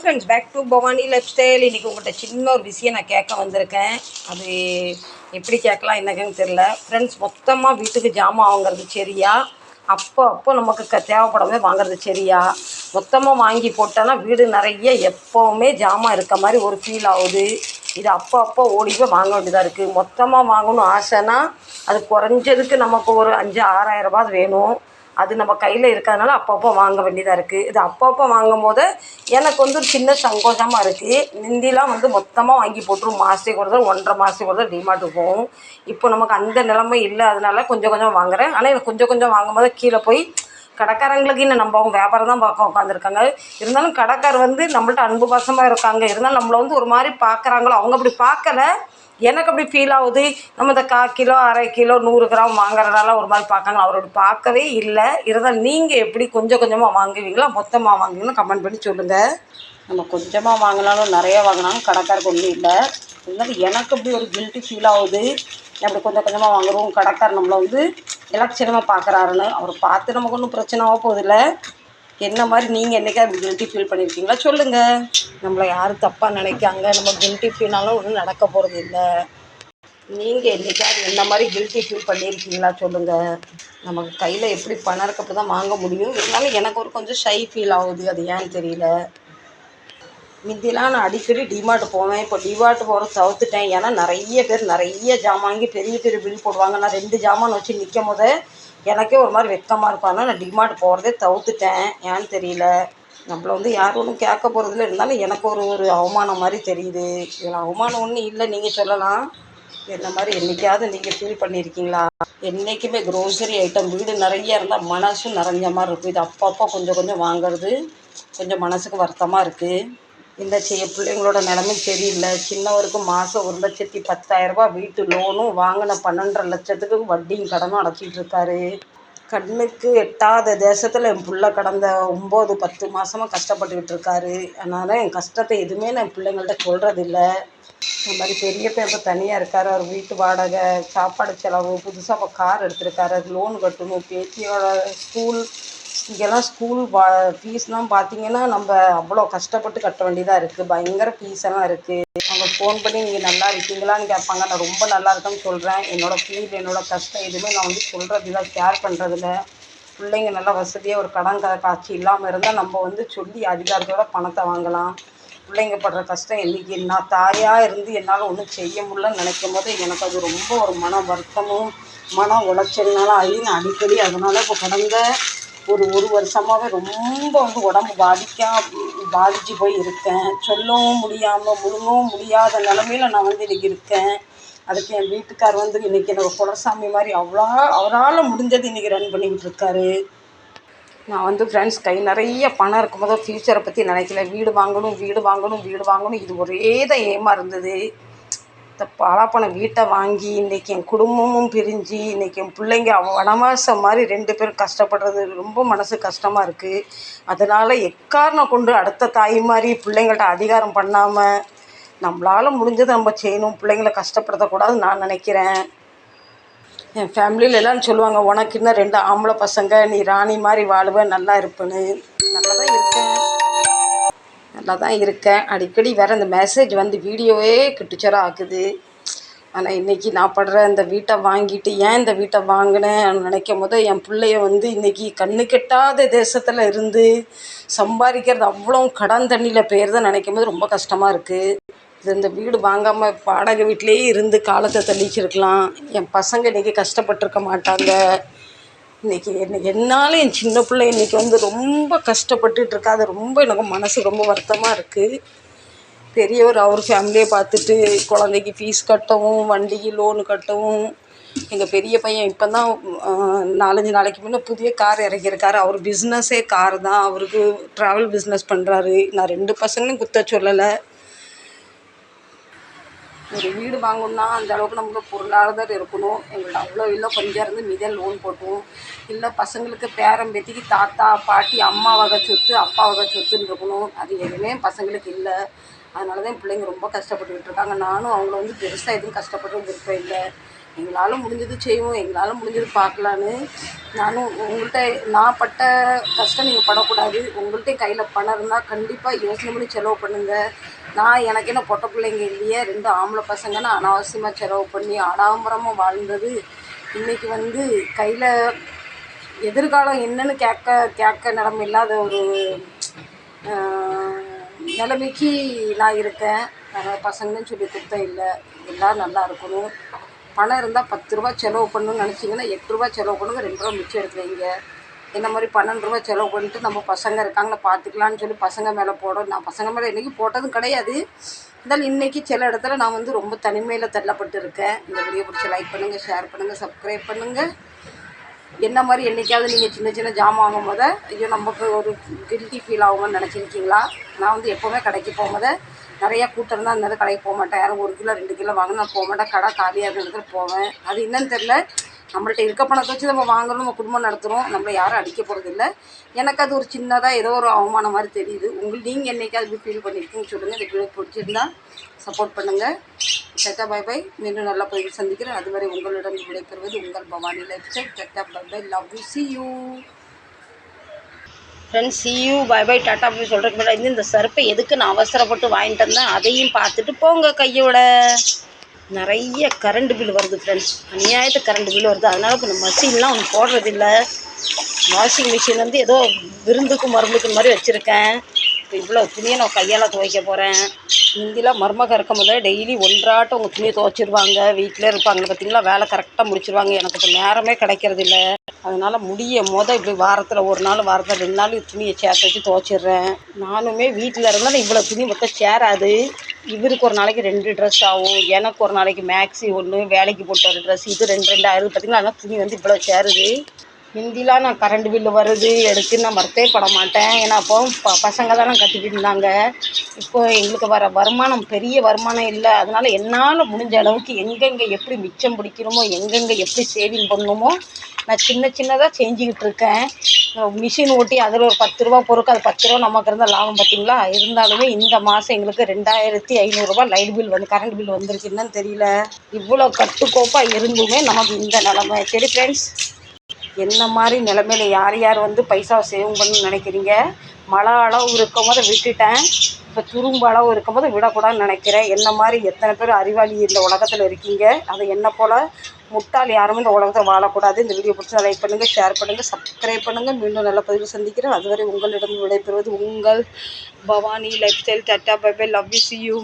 Friends back to Bhavani life style இன்றைக்கி உங்கள்கிட்ட சின்ன ஒரு விஷயம் நான் கேட்க வந்திருக்கேன். அது எப்படி கேட்கலாம் என்னங்கன்னு தெரில ஃப்ரெண்ட்ஸ் மொத்தமாக வீட்டுக்கு ஜாமான் வாங்குறது சரியா? அப்போ அப்போ நமக்கு க தேவைப்படவே வாங்குறது சரியா? மொத்தமாக வாங்கி போட்டோன்னா வீடு நிறைய எப்போவுமே ஜாமான் இருக்க மாதிரி ஒரு ஃபீல் ஆகுது. இது அப்போ அப்போ ஓடி போய் வாங்க வேண்டியதாக இருக்குது மொத்தமாக வாங்கணும் ஆசைன்னா அது குறைஞ்சதுக்கு நமக்கு ஒரு அஞ்சு ஆறாயிரம் ரூபாய் வேணும். அது நம்ம கையில் இருக்கிறதுனால அப்பப்போ வாங்க வேண்டியதாக இருக்குது இது அப்பப்போ வாங்கும் போது எனக்கு வந்து ஒரு சின்ன சங்கோஷமாக இருக்குது முந்திலாம் வந்து மொத்தமாக வாங்கி போட்டுரும். மாதத்துக்கு ஒரு தடவை ஒன்றரை மாதத்துக்கு ஒரு தடவை டிமார்ட்டுக்கு போகும். இப்போ நமக்கு அந்த நிலைமை இல்லை. அதனால கொஞ்சம் கொஞ்சம் வாங்குறேன். ஆனால் எனக்கு கொஞ்சம் கொஞ்சம் வாங்கும் போது கீழே போய் கடைக்காரங்களுக்கு இன்னும் நம்ம அவங்க வியாபாரம் தான் பார்க்க உட்காந்துருக்காங்க இருந்தாலும் கடைக்கார் வந்து நம்மள்ட்ட அன்பு பாசமாக இருக்காங்க. இருந்தாலும் நம்மளை வந்து ஒரு மாதிரி பார்க்குறாங்களோ அவங்க அப்படி பார்க்கல எனக்கு அப்படி ஃபீல் ஆகுது. நம்ம இந்த கால் கிலோ அரை கிலோ நூறு கிராம் வாங்குறதால ஒரு மாதிரி பார்க்காங்க அவரோட அப்படி பார்க்கவே இல்லை. இருந்தாலும் நீங்கள் எப்படி கொஞ்சம் கொஞ்சமாக வாங்குவீங்களா மொத்தமாக வாங்குவீங்களா கமெண்ட் பண்ணி சொல்லுங்கள் நம்ம கொஞ்சமாக வாங்கினாலும் நிறைய வாங்கினாலும் கடைக்காருக்கு ஒன்றும் இல்லை. இருந்தாலும் எனக்கு அப்படி ஒரு கில்ட்டி ஃபீல் ஆகுது. அப்படி கொஞ்சம் கொஞ்சமாக வாங்குறோம். கடைக்கார் நம்மளை வந்து எலட்சணமாக பார்க்குறாருன்னு அவர் பார்த்து நமக்கு ஒன்றும் பிரச்சனை போதில்ல என்ன மாதிரி நீங்கள் என்றைக்கா அது கில்ட்டி ஃபீல் பண்ணியிருக்கீங்களா சொல்லுங்கள் நம்மளை யாரும் தப்பாக நினைக்காங்க? நம்ம கில்ட்டி ஃபீல்னாலும் ஒன்றும் நடக்க போகிறது இல்லை. நீங்கள் என்றைக்காவது என்ன மாதிரி கில்ட்டி ஃபீல் பண்ணியிருக்கீங்களா சொல்லுங்கள் நமக்கு கையில் எப்படி பணம் இருக்கப்போ தான் வாங்க முடியும். இருந்தாலும் எனக்கு ஒரு கொஞ்சம் ஷை ஃபீல் ஆகுது. அது ஏன்னு தெரியல. முந்திலாம் நான் அடிக்கடி டிமார்ட் போவேன். இப்போ டிமார்ட் போகிற தவிர்த்துட்டேன் ஏன்னா நிறைய பேர் நிறைய ஜாமான் வாங்கி பெரிய பெரிய பில் போடுவாங்க. நான் ரெண்டு ஜாமான் வச்சு நிற்கும் போது எனக்கே ஒரு மாதிரி வெக்கமாக இருக்கும். ஆனால் நான் டிமார்ட் போகிறதே தவிர்த்துட்டேன். ஏன்னு தெரியல. நம்மள வந்து யாரும் ஒன்றும் கேட்க போகிறதில்ல இருந்தாலும் எனக்கு ஒரு ஒரு அவமானம் மாதிரி தெரியுது. இதில் அவமானம் ஒன்றும் இல்லை. நீங்கள் சொல்லலாம். இந்த மாதிரி என்றைக்காவது நீங்கள் ஃபீல் பண்ணியிருக்கீங்களா என்றைக்குமே க்ரோசரி ஐட்டம் வீடு நிறைய இருந்தால் மனசும் நிறைஞ்ச மாதிரி இருக்கும். இது அப்பப்போ கொஞ்சம் கொஞ்சம் வாங்குறது கொஞ்சம் மனசுக்கு வருத்தமாக இருக்குது இந்த செய்ய பிள்ளைங்களோட நிலமை சரியில்லை. சின்னவருக்கு மாதம் ஒரு லட்சத்தி பத்தாயிரரூபா வீட்டு லோனும் வாங்கின பன்னெண்டரை லட்சத்துக்கு வட்டியும் கடனும் அடைச்சிட்டு இருக்காரு. கண்ணுக்கு எட்டாத தேசத்தில் என் பிள்ளை கடந்த ஒம்பது பத்து மாதமாக கஷ்டப்பட்டுக்கிட்டு இருக்காரு. அதனால் என் கஷ்டத்தை எதுவுமே நான் பிள்ளைங்கள்ட்ட சொல்கிறதில்ல இந்த மாதிரி பெரிய பேப்பர் தனியாக இருக்கார். அவர் வீட்டு வாடகை சாப்பாடு செலவு புதுசாக இப்போ கார் எடுத்திருக்காரு. அது லோன் கட்டணும். பேத்தியோட ஸ்கூல் இங்கெல்லாம் ஸ்கூல் வா ஃபீஸ்லாம் பார்த்தீங்கன்னா நம்ம அவ்வளோ கஷ்டப்பட்டு கட்ட வேண்டியதாக இருக்குது பயங்கர ஃபீஸ் எல்லாம் இருக்குது அவங்க ஃபோன் பண்ணி நீங்கள் நல்லா இருக்கீங்களான்னு கேட்பாங்க. நான் ரொம்ப நல்லா இருக்கேன்னு சொல்கிறேன் என்னோடய ஃபீல் என்னோடய கஷ்டம் எதுவுமே நான் வந்து சொல்கிறதில்ல ஷேர் பண்ணுறதில்ல பிள்ளைங்க நல்லா வசதியாக ஒரு கடன் க காட்சி இல்லாமல் இருந்தால் நம்ம வந்து சொல்லி அதிகாரத்தோட பணத்தை வாங்கலாம். பிள்ளைங்க படுற கஷ்டம் இன்றைக்கி நான் தாயாக இருந்து என்னால் ஒன்றும் செய்ய முடியலன்னு நினைக்கும் போது எனக்கு அது ரொம்ப ஒரு மன வருத்தமும் மன உளைச்சல்னால ஆகி நான் அடிக்கடி அதனால் இப்போ கடந்த ஒரு ஒரு வருஷமாகவே ரொம்ப வந்து உடம்பு பாதிக்கா பாதிச்சு போய் இருக்கேன் சொல்லவும் முடியாமல் முழுங்கவும் முடியாத நிலமையில நான் வந்து இன்றைக்கி இருக்கேன். அதுக்கு என் வீட்டுக்கார் வந்து இன்றைக்கி எனக்கு குலசாமி மாதிரி அவ்வளோ அவரால் முடிஞ்சது இன்றைக்கி ரன் பண்ணிக்கிட்டு இருக்காரு. நான் வந்து ஃப்ரெண்ட்ஸ் கை நிறைய பணம் இருக்கும்போது ஃப்யூச்சரை பற்றி நினைக்கல. வீடு வாங்கணும் வீடு வாங்கணும் வீடு வாங்கணும். இது ஒரே தான் ஏமா இருந்தது. இந்த பலாப்பழ வீட்டை வாங்கி இன்றைக்கி என் குடும்பமும் பிரிஞ்சு இன்றைக்கி என் பிள்ளைங்க அவ வனவாசம் மாதிரி ரெண்டு பேரும் கஷ்டப்படுறது ரொம்ப மனசு கஷ்டமாக இருக்குது அதனால் எக்காரணம் கொண்டு அடுத்த தாய் மாதிரி பிள்ளைங்கள்ட்ட அதிகாரம் பண்ணாமல் நம்மளால் முடிஞ்சதை நம்ம செய்யணும். பிள்ளைங்கள கஷ்டப்படுத்தக்கூடாதுன்னு நான் நினைக்கிறேன். என் ஃபேமிலியில் எல்லாம் சொல்லுவாங்க உனக்கு இன்னும் ரெண்டு ஆம்பளை பசங்க நீ ராணி மாதிரி வாழுவ நல்லா இருப்பேன்னு. நல்லா தான் இருக்கேன். நல்லா தான் இருக்கேன். அடிக்கடி வேறு இந்த மெசேஜ் வந்து வீடியோவே கிட்டுச்சராக ஆக்குது ஆனால் இன்றைக்கி நான் படுற இந்த வீட்டை வாங்கிட்டு ஏன் இந்த வீட்டை வாங்கினேன் நினைக்கும் போது என் பிள்ளைய வந்து இன்றைக்கி கண்ணு கெட்டாத தேசத்தில் இருந்து சம்பாதிக்கிறது அவ்வளோ கடன் தண்ணியில் போயிடுறத நினைக்கும் போது ரொம்ப கஷ்டமாக இருக்குது இது இந்த வீடு வாங்காமல் வாடகை வீட்டிலேயே இருந்து காலத்தை தள்ளிச்சிருக்கலாம். என் பசங்க இன்றைக்கி கஷ்டப்பட்டிருக்க மாட்டாங்க. இன்றைக்கி என்ன என்னால் என் சின்ன பிள்ளை இன்றைக்கி வந்து ரொம்ப கஷ்டப்பட்டுட்டு இருக்கா. அது ரொம்ப எனக்கு மனசு ரொம்ப வருத்தமாக இருக்குது பெரியவர் அவர் ஃபேமிலியை பார்த்துட்டு குழந்தைக்கு ஃபீஸ் கட்டவும் வண்டிக்கு லோனு கட்டவும் எங்கள் பெரிய பையன் இப்போ தான் நாலஞ்சு நாளைக்கு முன்னே புதிய கார் இறக்கியிருக்காரு. அவர் பிஸ்னஸே கார் தான். அவருக்கு ட்ராவல் பிஸ்னஸ் பண்ணுறாரு நான் ரெண்டு பசங்களும் குத்த சொல்லலை. ஒரு வீடு வாங்கணும்னா அந்த அளவுக்கு நமக்கு பொருளாதாரம் இருக்கணும். எங்களோட அவ்வளோ இல்லை கொஞ்சம் இருந்து மித லோன் போட்டுவோம். இல்லை பசங்களுக்கு பேரன் பேத்திக்கு தாத்தா பாட்டி அம்மா வகை சொத்து அப்பா வகை சொத்துன்னு இருக்கணும். அது எதுவுமே பசங்களுக்கு இல்லை. அதனால தான் என் பிள்ளைங்க ரொம்ப கஷ்டப்பட்டுக்கிட்டு இருக்காங்க. நானும் அவங்கள வந்து பெருசாக எதுவும் கஷ்டப்பட்டு விருப்பம் இல்லை. எங்களால் முடிஞ்சது செய்வோம். எங்களால் முடிஞ்சது பார்க்கலான்னு நானும் உங்கள்கிட்ட நான் பட்ட கஷ்டம் நீங்கள் படக்கூடாது. உங்கள்கிட்ட கையில் பணம் இருந்தால் கண்டிப்பாக யோசனை பண்ணி செலவு பண்ணுங்கள் நான் எனக்கு என்ன பொட்ட பிள்ளைங்க இல்லையே? ரெண்டு ஆம்பளை பசங்கன்னா அனாவசியமாக செலவு பண்ணி ஆடாம்பரமாக வாழ்ந்தது. இன்றைக்கி வந்து கையில் எதிர்காலம் என்னன்னு கேட்க கேட்க நிலம இல்லாத ஒரு நிலைமைக்கு நான் இருக்கேன். அதனால் பசங்களும் சொல்லி கொடுத்தேன் இல்லை. எல்லோரும் நல்லா இருக்கணும். பணம் இருந்தால் பத்து ரூபா செலவு பண்ணணும்னு நினச்சிங்கன்னா எட்டு ரூபா செலவு பண்ணுங்க ரெண்டு ரூபா மிச்சம் எடுத்து வைங்க என்ன மாதிரி பன்னெண்டு ரூபா செலவு பண்ணிட்டு நம்ம பசங்க இருக்காங்களா பார்த்துக்கலான்னு சொல்லி பசங்க மேலே போட நான் பசங்க மேலே இன்றைக்கி போட்டதும் கிடையாது. இருந்தாலும் இன்றைக்கி சில இடத்துல நான் வந்து ரொம்ப தனிமையில் தள்ளப்பட்டு இருக்கேன். இந்த வீடியோ பிடிச்சி லைக் பண்ணுங்கள் ஷேர் பண்ணுங்கள் சப்ஸ்கிரைப் பண்ணுங்கள் என்ன மாதிரி என்றைக்காவது நீங்கள் சின்ன சின்ன ஜாமான் வாங்கும் போது ஐயோ நமக்கு ஒரு கில்ட்டி ஃபீல் ஆகும்னு நினச்சிருக்கீங்களா? நான் வந்து எப்போவுமே கடைக்கு போகும்போது நிறையா கூட்டம் தான் இருந்தாலும் கடைக்கு போக மாட்டேன். யாரும் ஒரு கிலோ ரெண்டு கிலோ வாங்கினா நான் போக மாட்டேன். கடை காலியாக இருக்கிற போவேன். அது என்னன்னு தெரில நம்மள்ட்ட இருக்க பணத்தை வச்சு நம்ம வாங்குறோம் நம்ம குடும்பம் நடத்துகிறோம் நம்மளை யாரும் அடிக்க போகிறது இல்லை எனக்கு அது ஒரு சின்னதாக ஏதோ ஒரு அவமானம் மாதிரி தெரியுது. உங்களுக்கு நீங்கள் என்றைக்காவது ஃபீல் பண்ணியிருக்கீங்கன்னு சொல்லுங்கள் இந்த வீடியோ பிடிச்சிருந்தா சப்போர்ட் பண்ணுங்கள் டட்டா பை பை மீண்டும் நல்லா போய் சந்திக்கிறேன். அதுவரை உங்களிடம் விடைபெறுவது உங்கள் Bhavani life style tata bye bye love you see you friends see you bye bye tata அப்படின்னு சொல்கிறதுக்கு முன்னாடி இந்த சர்ப்பை எதுக்கு நான் அவசரப்பட்டு வாங்கிட்டு வந்தேன். அதையும் பார்த்துட்டு போங்க கையோட. நிறைய கரண்ட் பில் வருது ஃப்ரெண்ட்ஸ் அநியாயத்து கரண்ட் பில் வருது. அதனால் இப்போ இந்த மசின்லாம் ஒன்று போடுறதில்ல. வாஷிங் மிஷின் வந்து ஏதோ விருந்துக்கும் மருந்துக்கும் மாதிரி வச்சுருக்கேன். இப்போ இவ்வளோ துணியை நான் கையால் துவைக்க போகிறேன் முந்திலாம் மருமக இருக்கும் போது டெய்லி ஒன்றாட்டம் உங்கள் துணியை துவைச்சிருவாங்க வீட்டில் இருப்பாங்க. பார்த்தீங்களா வேலை கரெக்டாக முடிச்சிருவாங்க. எனக்கு இப்போ நேரமே கிடைக்கிறது இல்லை அதனால் முடிய மொதல் இப்படி வாரத்தில் ஒரு நாள் வாரத்தில் ரெண்டு நாள் துணியை சேர்த்து வச்சு துவைச்சிடுறேன். நானுமே வீட்டில் இருந்தால் இவ்வளோ துணி மொத்தம் சேராது. இவருக்கு ஒரு நாளைக்கு ரெண்டு ட்ரெஸ் ஆகும். எனக்கு ஒரு நாளைக்கு மேக்ஸி ஒன்று வேலைக்கு போட்டு ஒரு ட்ரெஸ் இது ரெண்டு ரெண்டு ஆயிரம் பார்த்தீங்கன்னா அதனால் துணி வந்து இவ்வளோ சேருது. முந்திலாம் நான் கரண்ட் பில்லு வருது எடுக்குன்னு நான் மறுத்தே பட மாட்டேன். ஏன்னா அப்போ ப பசங்க தானே கட்டிக்கிட்டு இருந்தாங்க. இப்போ எங்களுக்கு வர வருமானம் பெரிய வருமானம் இல்லை. அதனால் என்னால் முடிஞ்ச அளவுக்கு எங்கெங்கே எப்படி மிச்சம் பிடிக்கணுமோ எங்கெங்கே எப்படி சேவிங் பண்ணணுமோ நான் சின்ன சின்னதாக செஞ்சுக்கிட்டு இருக்கேன். மிஷின் ஓட்டி அதில் ஒரு பத்து ரூபா பொறுக்கு அது பத்து ரூபா நமக்கு இருந்தால் லாபம் பார்த்தீங்களா இருந்தாலுமே இந்த மாதம் எங்களுக்கு ரெண்டாயிரத்தி ஐநூறுரூவா லைட் பில் வந்து கரண்ட் பில் வந்துருச்சுன்னு தெரியல. இவ்வளோ கட்டுக்கோப்பாக இருந்துமே நமக்கு இந்த நிலமை. சரி ஃப்ரெண்ட்ஸ் என்ன மாதிரி நிலமையில யார் யார் வந்து பைசா சேவ் பண்ணணும்னு நினைக்கிறீங்க? மழை அளவு இருக்கும் போது விட்டுட்டேன். இப்போ துரும்பு அளவு இருக்கும் போது விடக்கூடாதுன்னு நினைக்கிறேன். என்ன மாதிரி எத்தனை பேர் அறிவாளி இந்த உலகத்தில் இருக்கீங்க? அதை என்ன போல் முட்டாள் யாருமே இந்த உலகத்தில் வாழக்கூடாது. இந்த வீடியோ பிடிச்சா லைக் பண்ணுங்கள் ஷேர் பண்ணுங்கள் சப்ஸ்கிரைப் பண்ணுங்கள் மீண்டும் நல்ல பதிவு சந்திக்கிறேன். அதுவரை உங்களிடம் விடைபெறுவது உங்கள் Bhavani life style tata bye bye love you see you